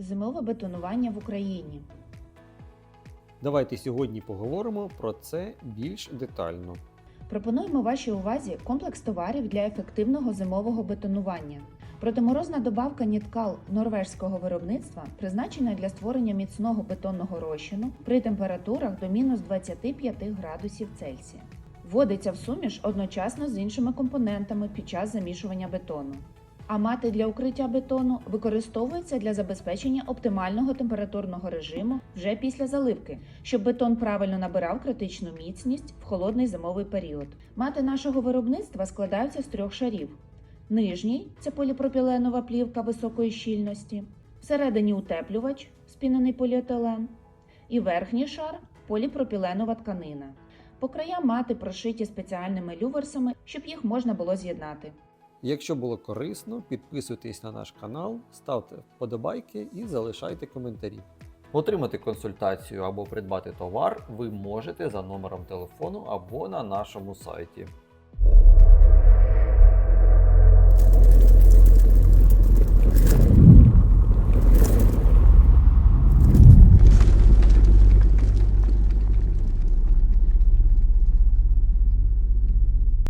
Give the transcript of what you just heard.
Зимове бетонування в Україні. Давайте сьогодні поговоримо про це більш детально. Пропонуємо вашій увазі комплекс товарів для ефективного зимового бетонування. Протиморозна добавка Ніткал норвежського виробництва призначена для створення міцного бетонного розчину при температурах до мінус 25 градусів Цельсія. Вводиться в суміш одночасно з іншими компонентами під час замішування бетону. А мати для укриття бетону використовується для забезпечення оптимального температурного режиму вже після заливки, щоб бетон правильно набирав критичну міцність в холодний зимовий період. Мати нашого виробництва складаються з трьох шарів. Нижній це поліпропіленова плівка високої щільності, всередині утеплювач спінений поліетилен, і верхній шар поліпропіленова тканина. По краям мати прошиті спеціальними люверсами, щоб їх можна було з'єднати. Якщо було корисно, підписуйтесь на наш канал, ставте вподобайки і залишайте коментарі. Отримати консультацію або придбати товар ви можете за номером телефону або на нашому сайті.